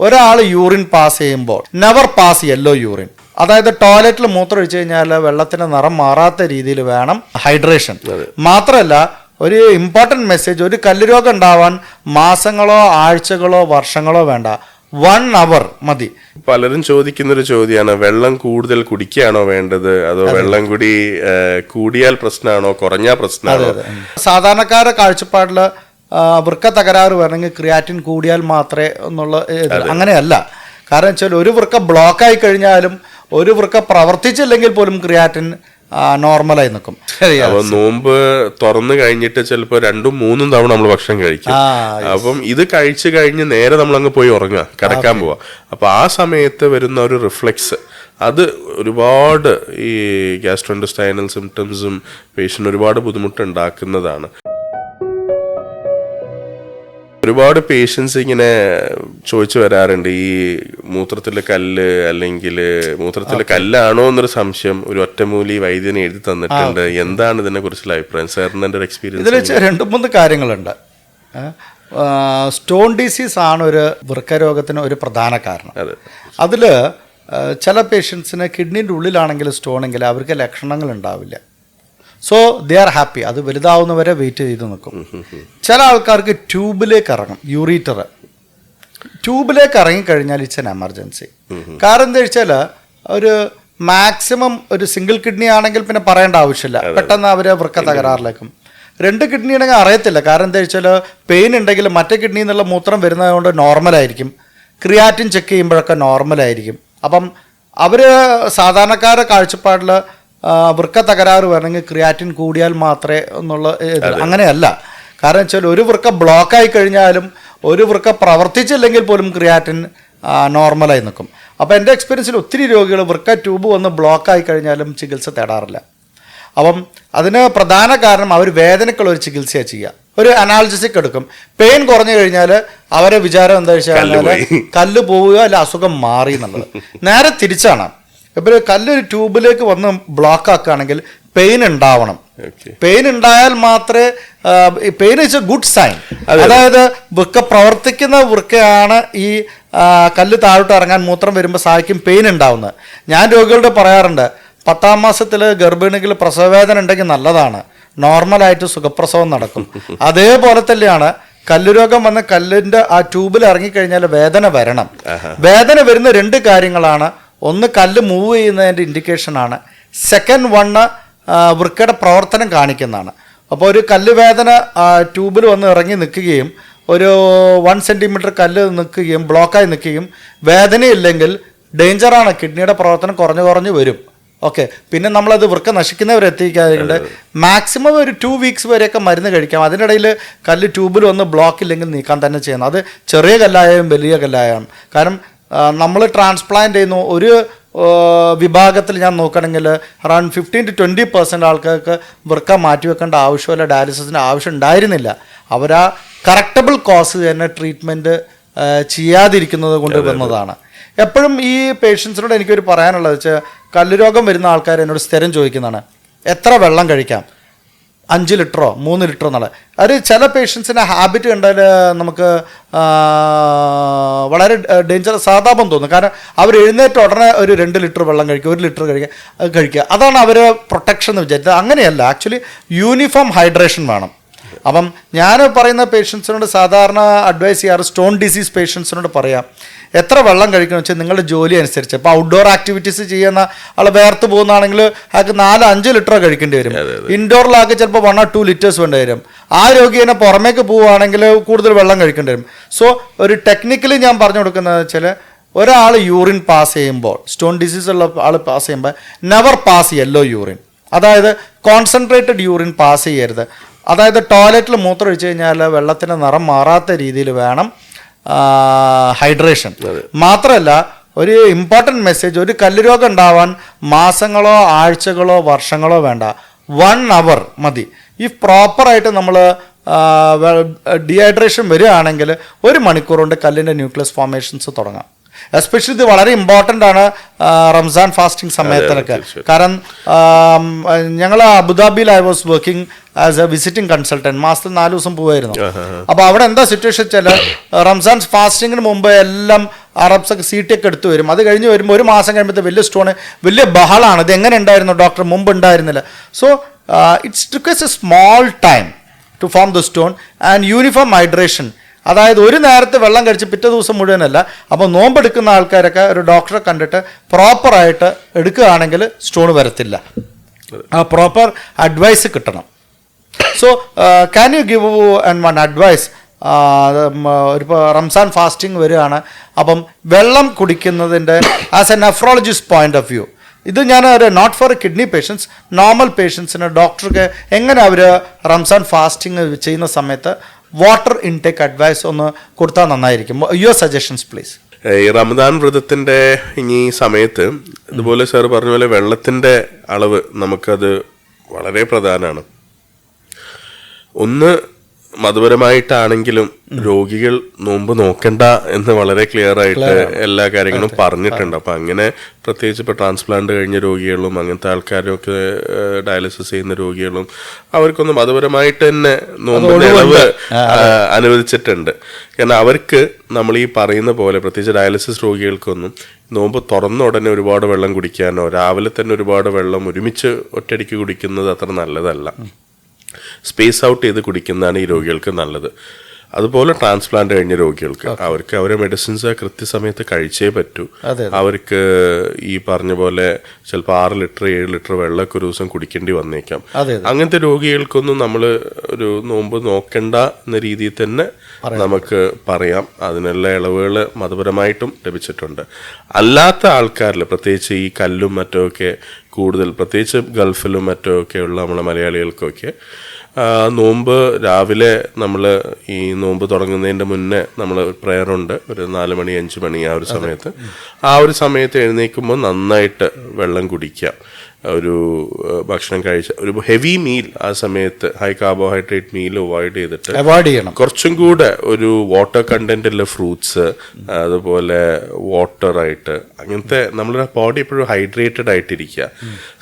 ഒരാൾ urine pass ചെയ്യുമ്പോൾ never pass yellow urine അതായത് ടോയ്ലറ്റിൽ മൂത്രം ഒഴിച്ചു കഴിഞ്ഞാൽ വെള്ളത്തിന്റെ നിറം മാറാത്ത രീതിയിൽ വേണം ഹൈഡ്രേഷൻ മാത്രമല്ല ഒരു ഇമ്പോർട്ടന്റ് മെസ്സേജ് ഒരു കല്ലുരോഗം ഉണ്ടാവാൻ മാസങ്ങളോ ആഴ്ചകളോ വർഷങ്ങളോ വേണ്ട. വൺ അവർ മതി. പലരും ചോദിക്കുന്ന ഒരു ചോദ്യമാണ് വെള്ളം കൂടുതൽ കുടിക്കുകയാണോ വേണ്ടത്? അതോ വെള്ളം കൂടി കൂടിയാൽ പ്രശ്നമാണോ കുറഞ്ഞ പ്രശ്നമാണോ? സാധാരണക്കാരുടെ കാഴ്ചപ്പാടിൽ വൃക്ക തകരാറ് വരണമെങ്കിൽ ക്രിയാറ്റിൻ കൂടിയാൽ മാത്രമേ എന്നുള്ള അങ്ങനെയല്ല. കാരണം വെച്ചാൽ ഒരു വൃക്ക ബ്ലോക്ക് ആയി കഴിഞ്ഞാലും ഒരു വൃക്ക പ്രവർത്തിച്ചില്ലെങ്കിൽ പോലും ക്രിയാറ്റിൻ നോർമലായി നിൽക്കും. അപ്പൊ നോമ്പ് തുറന്നു കഴിഞ്ഞിട്ട് ചിലപ്പോൾ രണ്ടും മൂന്നും തവണ നമ്മൾ ഭക്ഷണം കഴിക്കും. അപ്പം ഇത് കഴിച്ചു കഴിഞ്ഞ് നേരെ നമ്മൾ അങ്ങ് പോയി ഉറങ്ങുക കിടക്കാൻ പോവാ അപ്പൊ ആ സമയത്ത് വരുന്ന ഒരു റിഫ്ലെക്സ് അത് ഒരുപാട് ഈ ഗ്യാസ്ട്രോൻഡസ്റ്റൈനൽ സിംറ്റംസും പേഷ്യന്റ് ഒരുപാട് ബുദ്ധിമുട്ടുണ്ടാക്കുന്നതാണ് ഒരുപാട് പേഷ്യൻസ് ഇങ്ങനെ ചോദിച്ചു വരാറുണ്ട്. ഈ മൂത്രത്തിലെ കല്ല് അല്ലെങ്കിൽ മൂത്രത്തിലെ കല്ലാണോ എന്നൊരു സംശയം ഒരു ഒറ്റമൂലി വൈദ്യന് എഴുതി തന്നിട്ടുണ്ട്. എന്താണ് ഇതിനെ കുറിച്ചുള്ള അഭിപ്രായം? സാറിന് എന്റെ ഒരു എക്സ്പീരിയൻസ് ഇതിൽ രണ്ട് മൂന്ന് കാര്യങ്ങളുണ്ട്. സ്റ്റോൺ ഡിസീസ് ആണ് ഒരു വൃക്കരോഗത്തിന് ഒരു പ്രധാന കാരണം. അതെ. അതിൽ ചില പേഷ്യൻസിന് കിഡ്നിന്റെ ഉള്ളിലാണെങ്കിൽ സ്റ്റോണെങ്കിൽ അവർക്ക് ലക്ഷണങ്ങൾ ഉണ്ടാവില്ല. സോ ദേ ആർ ഹാപ്പി അത് വലുതാവുന്നവരെ വെയിറ്റ് ചെയ്ത് നിൽക്കും. ചില ആൾക്കാർക്ക് ട്യൂബിലേക്ക് ഇറങ്ങും. യൂറീറ്റർ ട്യൂബിലേക്ക് ഇറങ്ങിക്കഴിഞ്ഞാൽ ഇറ്റ്സ് എൻ എമർജൻസി കാരണം എന്താ വെച്ചാൽ ഒരു മാക്സിമം ഒരു സിംഗിൾ കിഡ്നി ആണെങ്കിൽ പിന്നെ പറയേണ്ട ആവശ്യമില്ല. പെട്ടെന്ന് അവർ വൃക്ക തകരാറിലേക്കും. രണ്ട് കിഡ്നി ഉണ്ടെങ്കിൽ അറിയത്തില്ല. കാരണം എന്താ വെച്ചാൽ പെയിൻ ഉണ്ടെങ്കിൽ മറ്റേ കിഡ്നി എന്നുള്ള മൂത്രം വരുന്നത് കൊണ്ട് നോർമലായിരിക്കും ക്രിയാറ്റിൻ ചെക്ക് ചെയ്യുമ്പോഴൊക്കെ നോർമലായിരിക്കും അപ്പം അവർ സാധാരണക്കാരുടെ കാഴ്ചപ്പാടിൽ വൃക്ക തകരാറ് വരണമെങ്കിൽ ക്രിയാറ്റിൻ കൂടിയാൽ മാത്രമേ എന്നുള്ള അങ്ങനെയല്ല. കാരണം വെച്ചാൽ ഒരു വൃക്ക ബ്ലോക്കായി കഴിഞ്ഞാലും ഒരു വൃക്ക പ്രവർത്തിച്ചില്ലെങ്കിൽ പോലും ക്രിയാറ്റിൻ നോർമലായി നിൽക്കും. അപ്പോൾ എന്റെ എക്സ്പീരിയൻസിൽ ഒത്തിരി രോഗികൾ വൃക്ക ട്യൂബ് വന്ന് ബ്ലോക്കായി കഴിഞ്ഞാലും ചികിത്സ തേടാറില്ല. അപ്പം അതിന് പ്രധാന കാരണം അവർ വേദനയ്ക്കുള്ള ഒരു ചികിത്സയാണ് ചെയ്യുക. ഒരു അനാലിസിക് എടുക്കും. പെയിൻ കുറഞ്ഞു കഴിഞ്ഞാൽ അവരെ വിചാരം എന്താ വെച്ചാൽ കല്ല് പോവുക അല്ല അസുഖം മാറി എന്നുള്ളത്. നേരെ തിരിച്ചാണ്. ഇപ്പോൾ കല്ലൊരു ട്യൂബിലേക്ക് വന്ന് ബ്ലോക്ക് ആക്കുകയാണെങ്കിൽ പെയിൻ ഉണ്ടാവണം. പെയിൻ ഉണ്ടായാൽ മാത്രമേ pain is a good sign അതായത് വൃക്ക പ്രവർത്തിക്കുന്ന വൃക്കയാണ് ഈ കല്ല് താഴോട്ട് ഇറങ്ങാൻ മൂത്രം വരുമ്പോൾ സഹായിക്കും പെയിൻ ഉണ്ടാവുന്നത്. ഞാൻ രോഗികളോട് പറയാറുണ്ട് പത്താം മാസത്തിൽ ഗർഭിണികൾ പ്രസവവേദന ഉണ്ടെങ്കിൽ നല്ലതാണ്. നോർമലായിട്ട് സുഖപ്രസവം നടക്കും. അതേപോലെ തന്നെയാണ് കല്ലുരോഗം വന്ന കല്ലിന്റെ ആ ട്യൂബിൽ ഇറങ്ങിക്കഴിഞ്ഞാൽ വേദന വരണം. വേദന വരുന്ന രണ്ട് കാര്യങ്ങളാണ് ഒന്ന് കല്ല് മൂവ് ചെയ്യുന്നതിന്റെ ഇൻഡിക്കേഷനാണ് സെക്കൻഡ് വണ്ണ് വൃക്കയുടെ പ്രവർത്തനം കാണിക്കുന്നതാണ്. അപ്പോൾ ഒരു കല്ല് വേദന ട്യൂബിൽ വന്ന് ഇറങ്ങി നിൽക്കുകയും ഒരു വൺ സെന്റിമീറ്റർ കല്ല് നിൽക്കുകയും ബ്ലോക്കായി നിൽക്കുകയും വേദനയില്ലെങ്കിൽ ഡേഞ്ചറാണ് കിഡ്നിയുടെ പ്രവർത്തനം കുറഞ്ഞു കുറഞ്ഞു വരും. ഓക്കെ പിന്നെ നമ്മളത് വൃക്ക നശിക്കുന്നവരെ എത്തിക്കാറുണ്ട്. മാക്സിമം ഒരു ടു വീക്സ് വരെയൊക്കെ മരുന്ന് കഴിക്കാം. അതിനിടയിൽ കല്ല് ട്യൂബിൽ വന്ന് ബ്ലോക്ക് ഇല്ലെങ്കിൽ നീക്കാൻ തന്നെ ചെയ്യണം അത് ചെറിയ കല്ലായാലും വലിയ കല്ലായാലും. കാരണം നമ്മൾ ട്രാൻസ്പ്ലാന്റ് ചെയ്യുന്നു. ഒരു വിഭാഗത്തിൽ ഞാൻ നോക്കണമെങ്കിൽ around fifteen to twenty percent ആൾക്കാർക്ക് വൃക്ക മാറ്റിവെക്കേണ്ട ആവശ്യമില്ല ഡയാലിസിസിന്റെ ആവശ്യം ഉണ്ടായിരുന്നില്ല. അവരാ കറക്റ്റബിൾ കോസ് തന്നെ ട്രീറ്റ്മെന്റ് ചെയ്യാതിരിക്കുന്നത് കൊണ്ട് വന്നതാണ്. എപ്പോഴും ഈ പേഷ്യൻസിനോട് എനിക്കൊരു പറയാനുള്ളത് വെച്ചാൽ കല്ലുരോഗം വരുന്ന ആൾക്കാർ എന്നോട് സ്ഥിരം ചോദിക്കുന്നതാണ് എത്ര വെള്ളം കഴിക്കാം? അഞ്ച് ലിറ്ററോ മൂന്ന് ലിറ്ററോ എന്നുള്ളത് അത് ചില പേഷ്യൻസിന്റെ ഹാബിറ്റ് കണ്ടാൽ നമുക്ക് വളരെ ഡേഞ്ചർ സാധാപം തോന്നും. കാരണം അവർ എഴുന്നേറ്റ് ഉടനെ ഒരു രണ്ട് ലിറ്റർ വെള്ളം കഴിക്കുക ഒരു ലിറ്റർ കഴിക്കുക കഴിക്കുക. അതാണ് അവർ പ്രൊട്ടക്ഷൻ എന്ന് വിചാരിച്ചത്. അങ്ങനെയല്ല ആക്ച്വലി യൂണിഫോം ഹൈഡ്രേഷൻ വേണം. അപ്പം ഞാൻ പറയുന്ന പേഷ്യൻസിനോട് സാധാരണ അഡ്വൈസ് ചെയ്യാറ് സ്റ്റോൺ ഡിസീസ് പേഷ്യൻസിനോട് പറയാം. എത്ര വെള്ളം കഴിക്കണം വെച്ചാൽ നിങ്ങളുടെ ജോലി അനുസരിച്ച്. ഇപ്പോൾ ഔട്ട്ഡോർ ആക്ടിവിറ്റീസ് ചെയ്യുന്ന ആൾ വേർത്ത് പോകുന്നതാണെങ്കിൽ അയാൾക്ക് നാല് അഞ്ച് ലിറ്റർ കഴിക്കേണ്ടി വരും. ഇൻഡോറിലാക്കി ചിലപ്പോൾ വൺ ഓർ ടു ലിറ്റേഴ്സ് വേണ്ടി വരും. ആ രോഗി തന്നെ പുറമേക്ക് പോവുകയാണെങ്കിൽ കൂടുതൽ വെള്ളം കഴിക്കേണ്ടി വരും. സോ ഒരു ടെക്നിക്കലി ഞാൻ പറഞ്ഞു കൊടുക്കുന്നത് വെച്ചാൽ ഒരാൾ യൂറിൻ പാസ് ചെയ്യുമ്പോൾ സ്റ്റോൺ ഡിസീസ് ഉള്ള ആൾ പാസ് ചെയ്യുമ്പോൾ നെവർ പാസ് യെല്ലോ യൂറിൻ അതായത് കോൺസെൻട്രേറ്റഡ് യൂറിൻ പാസ് ചെയ്യരുത്. അതായത് ടോയ്ലറ്റിൽ മൂത്രം ഒഴിച്ചു കഴിഞ്ഞാൽ വെള്ളത്തിന്റെ നിറം മാറാത്ത രീതിയിൽ വേണം ഹൈഡ്രേഷൻ. മാത്രമല്ല ഒരു ഇമ്പോർട്ടന്റ് മെസ്സേജ് ഒരു കല്ല് രോഗം ഉണ്ടാവാൻ മാസങ്ങളോ ആഴ്ചകളോ വർഷങ്ങളോ വേണ്ട. വൺ അവർ മതി. ഈ പ്രോപ്പറായിട്ട് നമ്മൾ ഡീഹൈഡ്രേഷൻ വരികയാണെങ്കിൽ ഒരു മണിക്കൂർ കൊണ്ട് കല്ലിന്റെ ന്യൂക്ലിയസ് ഫോർമേഷൻസ് തുടങ്ങാം. എസ്പെഷ്യലി ഇത് വളരെ ഇമ്പോർട്ടന്റ് ആണ് റംസാൻ ഫാസ്റ്റിംഗ് സമയത്തിലൊക്കെ. കാരണം ഞങ്ങൾ അബുദാബിയിൽ I was working as a visiting consultant മാസത്തിൽ നാല് ദിവസം പോവായിരുന്നു. അപ്പോൾ അവിടെ എന്താ സിറ്റുവേഷൻ വെച്ചാൽ റംസാൻ ഫാസ്റ്റിങ്ങിന് മുമ്പ് എല്ലാം അറബ്സൊക്കെ സീറ്റൊക്കെ എടുത്തു വരും. അത് കഴിഞ്ഞ് വരുമ്പോൾ ഒരു മാസം കഴിയുമ്പോൾ വലിയ സ്റ്റോണ് വലിയ ബഹളാണ്. ഇത് എങ്ങനെ ഉണ്ടായിരുന്നു ഡോക്ടർ മുമ്പ് ഉണ്ടായിരുന്നില്ല. So it's takes a small time to form the stone and uniform hydration അതായത് ഒരു നേരത്തെ വെള്ളം കഴിച്ച് പിറ്റേ ദിവസം മുഴുവനല്ല അപ്പോൾ നോമ്പെടുക്കുന്ന ആൾക്കാരൊക്കെ ഒരു ഡോക്ടറെ കണ്ടിട്ട് പ്രോപ്പറായിട്ട് എടുക്കുകയാണെങ്കിൽ സ്റ്റോൺ വരത്തില്ല. ആ പ്രോപ്പർ അഡ്വൈസ് കിട്ടണം. So can you give and one advice ഒരു റംസാൻ ഫാസ്റ്റിംഗ് വരികയാണ്. അപ്പം വെള്ളം കുടിക്കുന്നതിന്റെ as a nephrologist point of view ഇത് ഞാൻ ഒരു note for kidney patients normal പേഷ്യൻസിന് ഡോക്ടർക്ക് എങ്ങനെ അവർ റംസാൻ ഫാസ്റ്റിംഗ് ചെയ്യുന്ന സമയത്ത് വാട്ടർ ഇൻടേക്ക് അഡ്വൈസ് ഒന്ന് കൊടുത്താൽ നന്നായിരിക്കും. യുവർ സജഷൻസ് പ്ലീസ് ഈ റമദാൻ വ്രതത്തിന്റെ ഇനി സമയത്ത് ഇതുപോലെ സാർ പറഞ്ഞ പോലെ വെള്ളത്തിന്റെ അളവ് നമുക്കത് വളരെ പ്രധാനമാണ്. ഒന്ന് മതപരമായിട്ടാണെങ്കിലും രോഗികൾ നോമ്പ് നോക്കണ്ട എന്ന് വളരെ ക്ലിയർ ആയിട്ട് എല്ലാ കാര്യങ്ങളും പറഞ്ഞിട്ടുണ്ട്. അപ്പൊ അങ്ങനെ പ്രത്യേകിച്ച് ഇപ്പൊ ട്രാൻസ്പ്ലാന്റ് കഴിഞ്ഞ രോഗികളും അങ്ങനത്തെ ആൾക്കാരും ഒക്കെ ഡയാലിസിസ് ചെയ്യുന്ന രോഗികളും അവർക്കൊന്നും മതപരമായിട്ട് തന്നെ നോമ്പ് ഇളവ് അനുവദിച്ചിട്ടുണ്ട്. കാരണം അവർക്ക് നമ്മൾ ഈ പറയുന്ന പോലെ പ്രത്യേകിച്ച് ഡയാലിസിസ് രോഗികൾക്കൊന്നും നോമ്പ് തുറന്ന ഉടനെ ഒരുപാട് വെള്ളം കുടിക്കാനോ രാവിലെ തന്നെ ഒരുപാട് വെള്ളം ഒരുമിച്ച് ഒറ്റയടിക്ക് കുടിക്കുന്നത് അത്ര നല്ലതല്ല. സ്പേസ് ഔട്ട് ചെയ്ത് കുടിക്കുന്നതാണ് ഈ രോഗികൾക്ക് നല്ലത്. അതുപോലെ ട്രാൻസ്പ്ലാന്റ് കഴിഞ്ഞ രോഗികൾക്ക്. അവർക്ക് അവരെ മെഡിസിൻസ് കൃത്യസമയത്ത് കഴിച്ചേ പറ്റൂ. അവർക്ക് ഈ പറഞ്ഞ പോലെ ചിലപ്പോൾ ആറ് ലിറ്റർ ഏഴ് ലിറ്റർ വെള്ളമൊക്കെ ഒരു ദിവസം കുടിക്കേണ്ടി വന്നേക്കാം. അങ്ങനത്തെ രോഗികൾക്കൊന്നും നമ്മൾ ഒരു നോമ്പ് നോക്കണ്ട എന്ന രീതിയിൽ തന്നെ നമുക്ക് പറയാം. അതിനുള്ള ഇളവുകൾ മതപരമായിട്ടും ലഭിച്ചിട്ടുണ്ട്. അല്ലാത്ത ആൾക്കാരിൽ പ്രത്യേകിച്ച് ഈ കല്ലും മറ്റുമൊക്കെ കൂടുതൽ പ്രത്യേകിച്ച് ഗൾഫിലും മറ്റുമൊക്കെ ഉള്ള നമ്മളെ മലയാളികൾക്കൊക്കെ നോമ്പ് രാവിലെ നമ്മൾ ഈ നോമ്പ് തുടങ്ങുന്നതിന്റെ മുന്നേ നമ്മൾ ഉണ്ട് ഒരു നാല് മണി അഞ്ച് മണി ആ ഒരു സമയത്ത്. ആ ഒരു സമയത്ത് എഴുന്നേൽക്കുമ്പോൾ നന്നായിട്ട് വെള്ളം കുടിക്കാം. ഒരു ഭക്ഷണം കഴിച്ച ഒരു ഹെവി മീൽ ആ സമയത്ത് ഹൈ കാർബോഹൈഡ്രേറ്റ് മീൽ അവോയ്ഡ് ചെയ്തിട്ട് അവോയ്ഡ് ചെയ്യണം. കുറച്ചും കൂടെ ഒരു വാട്ടർ കണ്ടന്റ് ഉള്ള ഫ്രൂട്ട്സ് അതുപോലെ വാട്ടർ ആയിട്ട് അങ്ങനത്തെ നമ്മുടെ ബോഡി എപ്പോഴും ഹൈഡ്രേറ്റഡ് ആയിട്ടിരിക്കുക.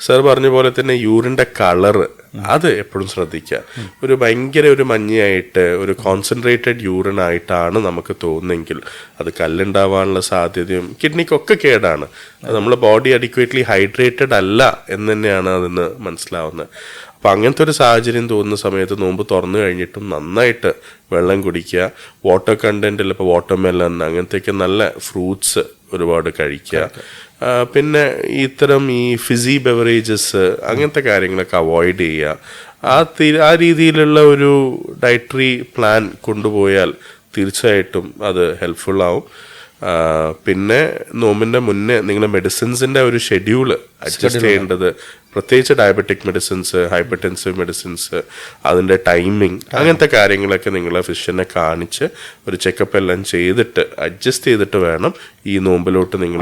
സാർ പറഞ്ഞ പോലെ തന്നെ യൂറിന്റെ കളറ് അത് എപ്പോഴും ശ്രദ്ധിക്കുക. ഒരു ഭയങ്കര ഒരു മഞ്ഞയായിട്ട് ഒരു കോൺസെൻട്രേറ്റഡ് യൂറിൻ ആയിട്ടാണ് നമുക്ക് തോന്നുന്നെങ്കിൽ അത് കല്ലുണ്ടാവാനുള്ള സാധ്യതയും കിഡ്നിക്കൊക്കെ കേടാണ്. അത് നമ്മൾ ബോഡി അഡിക്വേറ്റ്ലി ഹൈഡ്രേറ്റഡ് അല്ല എന്ന് തന്നെയാണ് അതിന് മനസ്സിലാവുന്നത് അപ്പം അങ്ങനത്തെ ഒരു സാഹചര്യം തോന്നുന്ന സമയത്ത് നോമ്പ് തുറന്നു കഴിഞ്ഞിട്ടും നന്നായിട്ട് വെള്ളം കുടിക്കുക. വാട്ടർ കണ്ടന്റിൽ ഇപ്പോൾ വാട്ടർ മെലൺ അങ്ങനത്തെയൊക്കെ നല്ല ഫ്രൂട്ട്സ് ഒരുപാട് കഴിക്കുക. പിന്നെ ഇത്തരം ഈ ഫിസി ബെവറേജസ് അങ്ങനത്തെ കാര്യങ്ങളൊക്കെ അവോയ്ഡ് ചെയ്യുക. ആ ആ രീതിയിലുള്ള ഒരു ഡയറ്ററി പ്ലാൻ കൊണ്ടുപോയാൽ തീർച്ചയായിട്ടും അത് ഹെൽപ്ഫുൾ ആവും. പിന്നെ നോമ്പിന്റെ മുന്നേ നിങ്ങളുടെ മെഡിസിൻസിന്റെ ഒരു ഷെഡ്യൂൾ അഡ്ജസ്റ്റ് ചെയ്യേണ്ടത് പ്രത്യേകിച്ച് ഡയബറ്റിക് മെഡിസിൻസ് ഹൈപ്പർടെൻസീവ് മെഡിസിൻസ് അതിന്റെ ടൈമിംഗ് അങ്ങനത്തെ കാര്യങ്ങളൊക്കെ നിങ്ങൾ ഫിഷിനെ കാണിച്ച് ഒരു ചെക്കപ്പ് എല്ലാം ചെയ്തിട്ട് അഡ്ജസ്റ്റ് ചെയ്തിട്ട് വേണം ഈ നോമ്പിലോട്ട് നിങ്ങൾ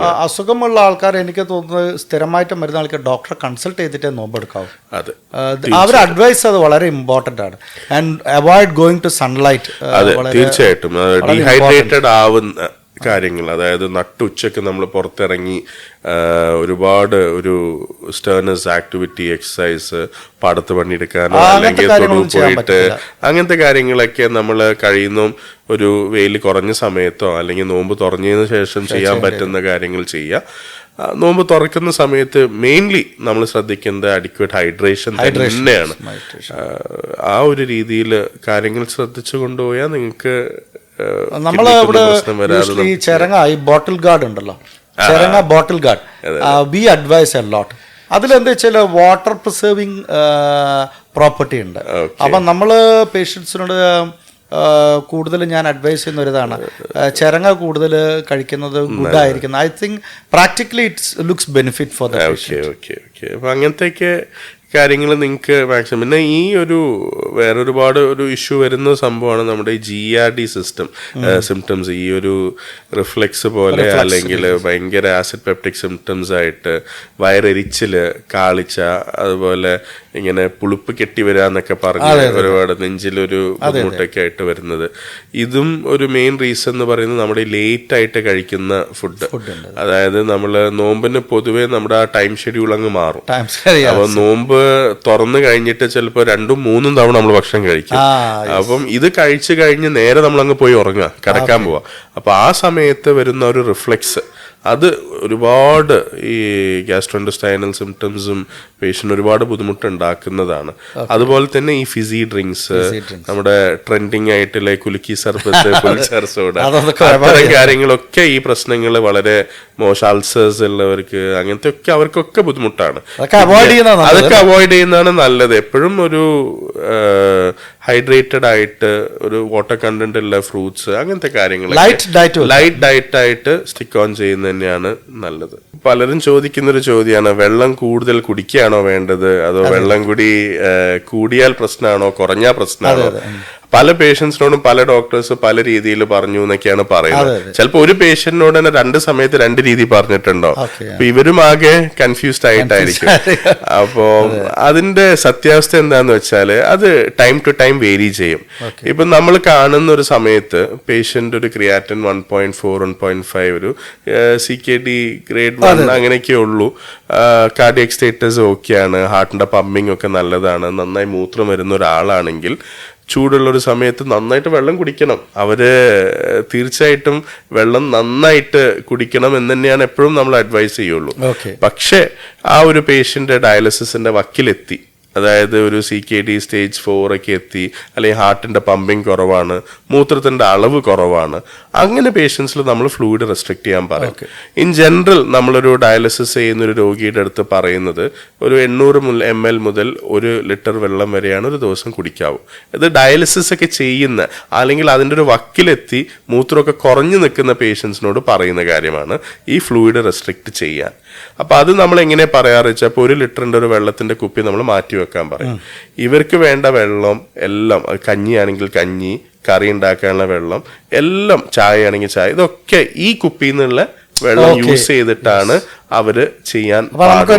അസുഖമുള്ള ആൾക്കാർ എനിക്ക് തോന്നുന്നത് സ്ഥിരമായിട്ട് മരുന്ന് ആൾക്കാർ ഡോക്ടറെ കൺസൾട്ട് ചെയ്തിട്ടേ നോമ്പെടുക്കാവും. അതെ. അവർ അഡ്വൈസ് അത് വളരെ ഇമ്പോർട്ടന്റ് ആണ്. And avoid going to sunlight അതെ തീർച്ചയായിട്ടും. ഡീഹൈഡ്രേറ്റഡ് ആവുന്ന കാര്യങ്ങൾ. അതായത് നട്ടുച്ചയ്ക്ക് നമ്മൾ പുറത്തിറങ്ങി ഒരുപാട് ഒരു സ്റ്റേർനസ് ആക്ടിവിറ്റി എക്സസൈസ് പാടത്ത് പണിയെടുക്കാനോ അല്ലെങ്കിൽ തൊടു പോയിട്ട് അങ്ങനത്തെ കാര്യങ്ങളൊക്കെ നമ്മൾ കഴിയുന്നു ഒരു വെയിൽ കുറഞ്ഞ സമയത്തോ അല്ലെങ്കിൽ നോമ്പ് തുറഞ്ഞതിന് ശേഷം ചെയ്യാൻ പറ്റുന്ന കാര്യങ്ങൾ ചെയ്യുക. നോമ്പ് തുറക്കുന്ന സമയത്ത് മെയിൻലി നമ്മൾ ശ്രദ്ധിക്കുന്നത് അഡിക്വേറ്റ് ഹൈഡ്രേഷൻ തന്നെയാണ്. ആ, ആ ഒരു രീതിയിൽ കാര്യങ്ങൾ ശ്രദ്ധിച്ചു കൊണ്ടുപോയാൽ നിങ്ങൾക്ക് നമ്മൾ ഇവിടെ ഈ ചെരങ്ങ ഈ ബോട്ടിൽ ഗാർഡ് ഉണ്ടല്ലോ. ചെറങ്ങ bottle gourd. We advise a lot അതിലെന്താ വെച്ചാൽ വാട്ടർ പ്രിസേർവിങ് പ്രോപ്പർട്ടി ഉണ്ട്. അപ്പം നമ്മൾ പേഷ്യൻസിനോട് കൂടുതൽ ഞാൻ അഡ്വൈസ് ചെയ്യുന്ന ഒരിതാണ് ചെരങ്ങ കൂടുതൽ കഴിക്കുന്നത് ഗുഡ് ആയിരിക്കുന്നത് I think practically it's looks benefit for the okay okay okay അപ്പൊ അങ്ങനത്തെയൊക്കെ കാര്യങ്ങൾ നിങ്ങൾക്ക് മാക്സിമം പിന്നെ ഈ ഒരു വേറെ ഒരുപാട് ഒരു ഇഷ്യൂ വരുന്ന സംഭവമാണ് നമ്മുടെ ഈ G R D system symptoms ഈ ഒരു റിഫ്ലെക്സ് പോലെ അല്ലെങ്കിൽ ഭയങ്കര ആസിഡ് പെപ്റ്റിക് സിംറ്റംസ് ആയിട്ട് വയറെരിച്ചിൽ കാളിച്ച അതുപോലെ ഇങ്ങനെ പുളിപ്പ് കെട്ടി വരാന്നൊക്കെ പറഞ്ഞ് ഒരുപാട് നെഞ്ചിലൊരു ബുദ്ധിമുട്ടൊക്കെ ആയിട്ട് വരുന്നത്. ഇതും ഒരു മെയിൻ റീസൺ എന്ന് പറയുന്നത് നമ്മുടെ ലേറ്റ് ആയിട്ട് കഴിക്കുന്ന ഫുഡ് അതായത് നമ്മൾ നോമ്പിന് പൊതുവേ നമ്മുടെ ആ ടൈം ഷെഡ്യൂൾ അങ്ങ് മാറും. ടൈം ശരിയാ അപ്പൊ നോമ്പ് വാൽവ് തുറന്നു കഴിഞ്ഞിട്ട് ചിലപ്പോൾ രണ്ടും മൂന്നും തവണ നമ്മൾ ഭക്ഷണം കഴിക്കും. അപ്പം ഇത് കഴിച്ചു കഴിഞ്ഞ് നേരെ നമ്മൾ അങ്ങ് പോയി ഉറങ്ങുക കിടക്കാൻ പോവാ. അപ്പൊ ആ സമയത്ത് വരുന്ന ഒരു റിഫ്ലെക്സ് അത് ഒരുപാട് ഈ ഗ്യാസ്ട്രോൻഡസ്റ്റൈനൽ സിംറ്റംസും പേഷ്യന്റ് ഒരുപാട് ബുദ്ധിമുട്ടുണ്ടാക്കുന്നതാണ്. അതുപോലെ തന്നെ ഈ ഫിസി ഡ്രിങ്ക്സ് നമ്മുടെ ട്രെൻഡിങ് ആയിട്ടുള്ള കുലുക്കി സർബത്ത് സോഡ അതൊക്കെ അത്തരം കാര്യങ്ങളൊക്കെ ഈ പ്രശ്നങ്ങൾ വളരെ മോശ അൾസേഴ്സ് ഉള്ളവർക്ക് അങ്ങനത്തെ ഒക്കെ അവർക്കൊക്കെ ബുദ്ധിമുട്ടാണ്. അതൊക്കെ അവോയ്ഡ് ചെയ്യുന്നതാണ് നല്ലത് എപ്പോഴും ഒരു ഹൈഡ്രേറ്റഡ് ആയിട്ട് ഒരു വാട്ടർ കണ്ടന്റ് ഉള്ള ഫ്രൂട്ട്സ് അങ്ങനത്തെ കാര്യങ്ങൾ ലൈറ്റ് ഡയറ്റ് ലൈറ്റ് ഡയറ്റ് ആയിട്ട് സ്റ്റിക്ക് ഓൺ ചെയ്യുന്നത് തന്നെയാണ് നല്ലത്. പലരും ചോദിക്കുന്ന ഒരു ചോദ്യമാണ് വെള്ളം കൂടുതൽ കുടിക്കുകയാണോ വേണ്ടത്? അതോ വെള്ളം കൂടി കൂടിയാൽ പ്രശ്നമാണോ? കുറഞ്ഞാൽ പ്രശ്നമാണോ? പല പേഷ്യൻസിനോടും പല ഡോക്ടേഴ്സ് പല രീതിയിൽ പറഞ്ഞു എന്നൊക്കെയാണ് പറയുന്നത്. അതെ, അതെ. ചിലപ്പോ ഒരു പേഷ്യന്റിനോട് തന്നെ രണ്ട് സമയത്ത് രണ്ട് രീതി പറഞ്ഞിട്ടുണ്ടോ? അപ്പൊ ഇവരും ആകെ കൺഫ്യൂസ്ഡ് ആയിട്ടായിരിക്കും. അപ്പോ അതിന്റെ സത്യാവസ്ഥ എന്താന്ന് വെച്ചാൽ അത് ടൈം ടു ടൈം വേരി ചെയ്യും. ഇപ്പൊ നമ്മൾ കാണുന്ന ഒരു സമയത്ത് പേഷ്യന്റ് ഒരു creatinine one point four one point five ഒരു C K D grade one അങ്ങനെയൊക്കെ ഉള്ളൂ. കാർഡിയക് സ്റ്റേറ്റസ് ഓക്കെയാണ് ഹാർട്ടിന്റെ പമ്പിങ് ഒക്കെ നല്ലതാണ്. നന്നായി മൂത്രം വരുന്ന ഒരാളാണെങ്കിൽ ചൂടുള്ള ഒരു സമയത്ത് നന്നായിട്ട് വെള്ളം കുടിക്കണം. അവർ തീർച്ചയായിട്ടും വെള്ളം നന്നായിട്ട് കുടിക്കണം എന്ന് തന്നെയാണ് എപ്പോഴും നമ്മൾ അഡ്വൈസ് ചെയ്യുള്ളൂ. പക്ഷേ ആ ഒരു പേഷ്യന്റ് ഡയാലിസിസിന്റെ വക്കിലെത്തി. അതായത് ഒരു സി കെ ഡി സ്റ്റേജ് ഫോറൊക്കെ എത്തി അല്ലെങ്കിൽ ഹാർട്ടിന്റെ പമ്പിങ് കുറവാണ് മൂത്രത്തിന്റെ അളവ് കുറവാണ്. അങ്ങനെ പേഷ്യൻസിൽ നമ്മൾ ഫ്ലൂയിഡ് റെസ്ട്രിക്ട് ചെയ്യാൻ പറയും. ഇൻ ജനറൽ നമ്മളൊരു ഡയാലിസിസ് ചെയ്യുന്ന ഒരു രോഗിയുടെ അടുത്ത് പറയുന്നത് ഒരു എണ്ണൂറ് എം എൽ മുതൽ ഒരു ലിറ്റർ വെള്ളം വരെയാണ് ഒരു ദിവസം കുടിക്കാവൂ. ഇത് ഡയാലിസിസ് ഒക്കെ ചെയ്യുന്ന അല്ലെങ്കിൽ അതിന്റെ ഒരു വക്കിലെത്തി മൂത്രമൊക്കെ കുറഞ്ഞു നിൽക്കുന്ന പേഷ്യൻസിനോട് പറയുന്ന കാര്യമാണ് ഈ ഫ്ലൂയിഡ് റെസ്ട്രിക്ട് ചെയ്യാൻ. അപ്പോൾ അത് നമ്മൾ എങ്ങനെ പറയാറ് വെച്ചാൽ ഒരു ലിറ്ററിന്റെ ഒരു വെള്ളത്തിന്റെ കുപ്പി നമ്മൾ മാറ്റി വെക്കാൻ പറയും. ഇവർക്ക് വേണ്ട വെള്ളം എല്ലാം കഞ്ഞിയാണെങ്കിൽ കഞ്ഞി കറി ഉണ്ടാക്കാനുള്ള വെള്ളം എല്ലാം ചായ ആണെങ്കിൽ ചായ ഇതൊക്കെ ഈ കുപ്പിയിൽ നിന്നുള്ള വെള്ളം യൂസ് ചെയ്തിട്ടാണ് അവർ ചെയ്യാൻ. നമുക്ക്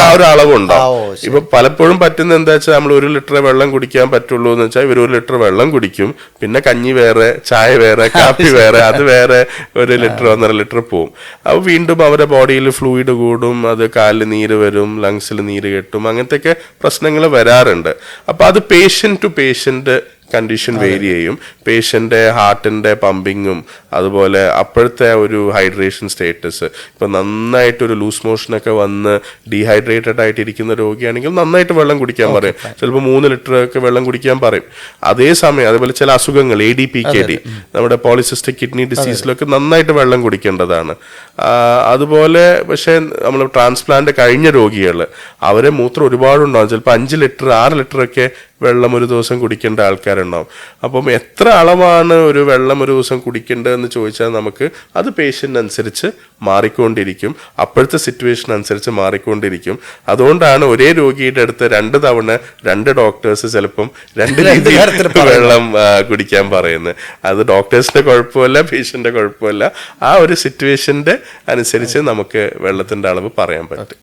ആ ഒരു അളവുണ്ടാവും ഇപ്പൊ പലപ്പോഴും പറ്റുന്ന എന്താ വെച്ചാൽ നമ്മൾ ഒരു ലിറ്റർ വെള്ളം കുടിക്കാൻ പറ്റുള്ളൂ എന്ന് വെച്ചാൽ ഇവർ ഒരു ലിറ്റർ വെള്ളം കുടിക്കും. പിന്നെ കഞ്ഞി വേറെ ചായ വേറെ കാപ്പി വേറെ അത് വേറെ ഒരു ലിറ്റർ ഒന്നര ലിറ്റർ പോവും. അപ്പൊ വീണ്ടും അവരുടെ ബോഡിയിൽ ഫ്ലൂയിഡ് കൂടും അത് കാലിൽ നീര് വരും ലങ്സിൽ നീര് കെട്ടും അങ്ങനത്തെ ഒക്കെ പ്രശ്നങ്ങൾ വരാറുണ്ട്. അപ്പൊ അത് patient to patient condition vary ചെയ്യും. പേഷ്യന്റെ ഹാർട്ടിന്റെ പമ്പിങ്ങും അതുപോലെ അപ്പോഴത്തെ ഒരു ഹൈഡ്രേഷൻ സ്റ്റേറ്റസ് ഇപ്പം നന്നായിട്ടൊരു ലൂസ് മോഷനൊക്കെ വന്ന് ഡീഹൈഡ്രേറ്റഡ് ആയിട്ടിരിക്കുന്ന രോഗിയാണെങ്കിൽ നന്നായിട്ട് വെള്ളം കുടിക്കാൻ പറയും. ചിലപ്പോൾ മൂന്ന് ലിറ്റർ ഒക്കെ വെള്ളം കുടിക്കാൻ പറയും. അതേസമയം അതുപോലെ ചില അസുഖങ്ങൾ A D P K D നമ്മുടെ പോളിസിസ്റ്റിക് കിഡ്നി ഡിസീസിലൊക്കെ നന്നായിട്ട് വെള്ളം കുടിക്കേണ്ടതാണ്. അതുപോലെ പക്ഷേ നമ്മൾ ട്രാൻസ്പ്ലാന്റ് കഴിഞ്ഞ രോഗികൾ അവരെ മൂത്രം ഒരുപാടുണ്ടാകും ചിലപ്പോൾ അഞ്ച് ലിറ്റർ ആറ് ലിറ്റർ ഒക്കെ വെള്ളം ഒരു ദിവസം കുടിക്കേണ്ട ആൾക്കാരുണ്ടാവും. അപ്പം എത്ര അളവാണ് ഒരു വെള്ളം ഒരു ദിവസം കുടിക്കേണ്ടതെന്ന് ചോദിച്ചാൽ നമുക്ക് അത് പേഷ്യന്റ് അനുസരിച്ച് മാറിക്കൊണ്ടിരിക്കും. അപ്പോഴത്തെ സിറ്റുവേഷൻ അനുസരിച്ച് മാറിക്കൊണ്ടിരിക്കും. അതുകൊണ്ടാണ് ഒരേ രോഗിയുടെ അടുത്ത് രണ്ട് തവണ രണ്ട് ഡോക്ടേഴ്സ് ചിലപ്പം രണ്ട് രീതി രീതിയിൽ വെള്ളം കുടിക്കാൻ പറയുന്നത്. അത് ഡോക്ടേഴ്സിന്റെ കുഴപ്പമല്ല പേഷ്യന്റെ കുഴപ്പമല്ല. ആ ഒരു സിറ്റുവേഷന്റെ അനുസരിച്ച് നമുക്ക് വെള്ളത്തിന്റെ അളവ് പറയാൻ പറ്റും.